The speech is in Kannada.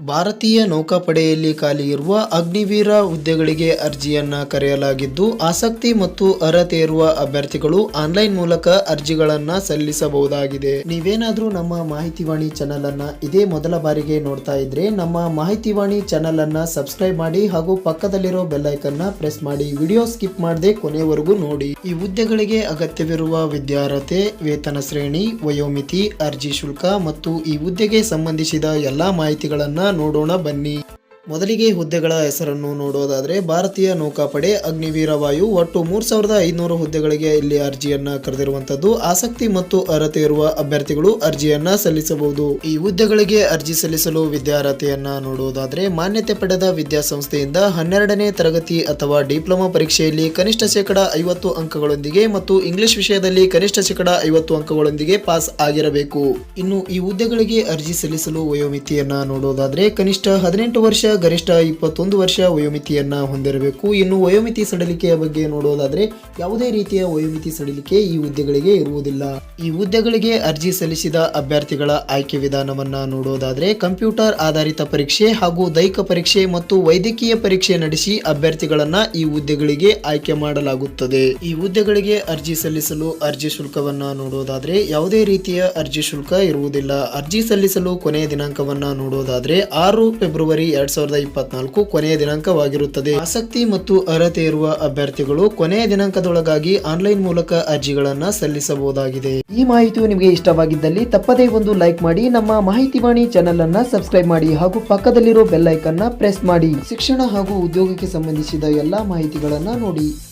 ಭಾರತೀಯ ನೌಕಾಪಡೆಯಲ್ಲಿ ಖಾಲಿ ಇರುವ ಅಗ್ನಿವೀರ ಹುದ್ದೆಗಳಿಗೆ ಅರ್ಜಿಯನ್ನ ಕರೆಯಲಾಗಿದ್ದು, ಆಸಕ್ತಿ ಮತ್ತು ಅರ್ಹತೆ ಇರುವ ಅಭ್ಯರ್ಥಿಗಳು ಆನ್ಲೈನ್ ಮೂಲಕ ಅರ್ಜಿಗಳನ್ನ ಸಲ್ಲಿಸಬಹುದಾಗಿದೆ. ನೀವೇನಾದ್ರೂ ನಮ್ಮ ಮಾಹಿತಿವಾಣಿ ಚಾನೆಲ್ ಅನ್ನ ಇದೇ ಮೊದಲ ಬಾರಿಗೆ ನೋಡ್ತಾ ಇದ್ರೆ, ನಮ್ಮ ಮಾಹಿತಿವಾಣಿ ಚಾನೆಲ್ ಅನ್ನ ಸಬ್ಸ್ಕ್ರೈಬ್ ಮಾಡಿ ಹಾಗೂ ಪಕ್ಕದಲ್ಲಿರೋ ಬೆಲ್ ಐಕನ್ನ ಪ್ರೆಸ್ ಮಾಡಿ. ವಿಡಿಯೋ ಸ್ಕಿಪ್ ಮಾಡದೆ ಕೊನೆವರೆಗೂ ನೋಡಿ. ಈ ಹುದ್ದೆಗಳಿಗೆ ಅಗತ್ಯವಿರುವ ವಿದ್ಯಾರ್ಹತೆ, ವೇತನ ಶ್ರೇಣಿ, ವಯೋಮಿತಿ, ಅರ್ಜಿ ಶುಲ್ಕ ಮತ್ತು ಈ ಹುದ್ದೆಗೆ ಸಂಬಂಧಿಸಿದ ಎಲ್ಲಾ ಮಾಹಿತಿಗಳನ್ನ ನೋಡೋಣ ಬನ್ನಿ. ಮೊದಲಿಗೆ ಹುದ್ದೆಗಳ ಹೆಸರನ್ನು ನೋಡೋದಾದರೆ ಭಾರತೀಯ ನೌಕಾಪಡೆ ಅಗ್ನಿವೀರ ವಾಯು ಒಟ್ಟು ಮೂರು ಸಾವಿರದ ಐದುನೂರು ಹುದ್ದೆಗಳಿಗೆ ಇಲ್ಲಿ ಅರ್ಜಿಯನ್ನ ಕರೆದಿರುವಂತದ್ದು ಆಸಕ್ತಿ ಮತ್ತು ಅರ್ಹತೆ ಇರುವ ಅಭ್ಯರ್ಥಿಗಳು ಅರ್ಜಿಯನ್ನ ಸಲ್ಲಿಸಬಹುದು. ಈ ಹುದ್ದೆಗಳಿಗೆ ಅರ್ಜಿ ಸಲ್ಲಿಸಲು ವಿದ್ಯಾರ್ಹತೆಯನ್ನ ನೋಡುವುದಾದ್ರೆ ಮಾನ್ಯತೆ ಪಡೆದ ವಿದ್ಯಾಸಂಸ್ಥೆಯಿಂದ ಹನ್ನೆರಡನೇ ತರಗತಿ ಅಥವಾ ಡಿಪ್ಲೊಮಾ ಪರೀಕ್ಷೆಯಲ್ಲಿ ಕನಿಷ್ಠ ಶೇಕಡ ಐವತ್ತು ಅಂಕಗಳೊಂದಿಗೆ ಮತ್ತು ಇಂಗ್ಲಿಷ್ ವಿಷಯದಲ್ಲಿ ಕನಿಷ್ಠ ಶೇಕಡ ಐವತ್ತು ಅಂಕಗಳೊಂದಿಗೆ ಪಾಸ್ ಆಗಿರಬೇಕು. ಇನ್ನು ಈ ಹುದ್ದೆಗಳಿಗೆ ಅರ್ಜಿ ಸಲ್ಲಿಸಲು ವಯೋಮಿತಿಯನ್ನ ನೋಡೋದಾದ್ರೆ ಕನಿಷ್ಠ ಹದಿನೆಂಟು ವರ್ಷ ಗರಿಷ್ಠ ಇಪ್ಪತ್ತೊಂದು ವರ್ಷ ವಯೋಮಿತಿಯನ್ನ ಹೊಂದಿರಬೇಕು. ಇನ್ನು ವಯೋಮಿತಿ ಸಡಿಲಿಕೆಯ ಬಗ್ಗೆ ನೋಡೋದಾದ್ರೆ ಯಾವುದೇ ರೀತಿಯ ವಯೋಮಿತಿ ಸಡಿಲಿಕೆ ಈ ಹುದ್ದೆಗಳಿಗೆ ಇರುವುದಿಲ್ಲ. ಈ ಹುದ್ದೆಗಳಿಗೆ ಅರ್ಜಿ ಸಲ್ಲಿಸಿದ ಅಭ್ಯರ್ಥಿಗಳ ಆಯ್ಕೆ ವಿಧಾನವನ್ನ ನೋಡೋದಾದ್ರೆ ಕಂಪ್ಯೂಟರ್ ಆಧಾರಿತ ಪರೀಕ್ಷೆ ಹಾಗೂ ದೈಹಿಕ ಪರೀಕ್ಷೆ ಮತ್ತು ವೈದ್ಯಕೀಯ ಪರೀಕ್ಷೆ ನಡೆಸಿ ಅಭ್ಯರ್ಥಿಗಳನ್ನು ಈ ಹುದ್ದೆಗಳಿಗೆ ಆಯ್ಕೆ ಮಾಡಲಾಗುತ್ತದೆ. ಈ ಹುದ್ದೆಗಳಿಗೆ ಅರ್ಜಿ ಸಲ್ಲಿಸಲು ಅರ್ಜಿ ಶುಲ್ಕವನ್ನು ನೋಡೋದಾದ್ರೆ ಯಾವುದೇ ರೀತಿಯ ಅರ್ಜಿ ಶುಲ್ಕ ಇರುವುದಿಲ್ಲ. ಅರ್ಜಿ ಸಲ್ಲಿಸಲು ಕೊನೆಯ ದಿನಾಂಕವನ್ನ ನೋಡೋದಾದ್ರೆ ಆರು ಫೆಬ್ರವರಿ ಎರಡ್ ಸಾವಿರದ ಇಪ್ಪತ್ನಾಲ್ಕು ಕೊನೆಯ ದಿನಾಂಕವಾಗಿರುತ್ತದೆ. ಆಸಕ್ತಿ ಮತ್ತು ಅರ್ಹತೆ ಇರುವ ಅಭ್ಯರ್ಥಿಗಳು ಕೊನೆಯ ದಿನಾಂಕದೊಳಗಾಗಿ ಆನ್ಲೈನ್ ಮೂಲಕ ಅರ್ಜಿಗಳನ್ನ ಸಲ್ಲಿಸಬಹುದಾಗಿದೆ. ಈ ಮಾಹಿತಿಯು ನಿಮಗೆ ಇಷ್ಟವಾಗಿದ್ದಲ್ಲಿ ತಪ್ಪದೇ ಒಂದು ಲೈಕ್ ಮಾಡಿ, ನಮ್ಮ ಮಾಹಿತಿವಾಣಿ ಚಾನೆಲ್ ಅನ್ನ ಸಬ್ಸ್ಕ್ರೈಬ್ ಮಾಡಿ ಹಾಗೂ ಪಕ್ಕದಲ್ಲಿರೋ ಬೆಲ್ ಐಕನ್ನ ಪ್ರೆಸ್ ಮಾಡಿ. ಶಿಕ್ಷಣ ಹಾಗೂ ಉದ್ಯೋಗಕ್ಕೆ ಸಂಬಂಧಿಸಿದ ಎಲ್ಲಾ ಮಾಹಿತಿಗಳನ್ನ ನೋಡಿ.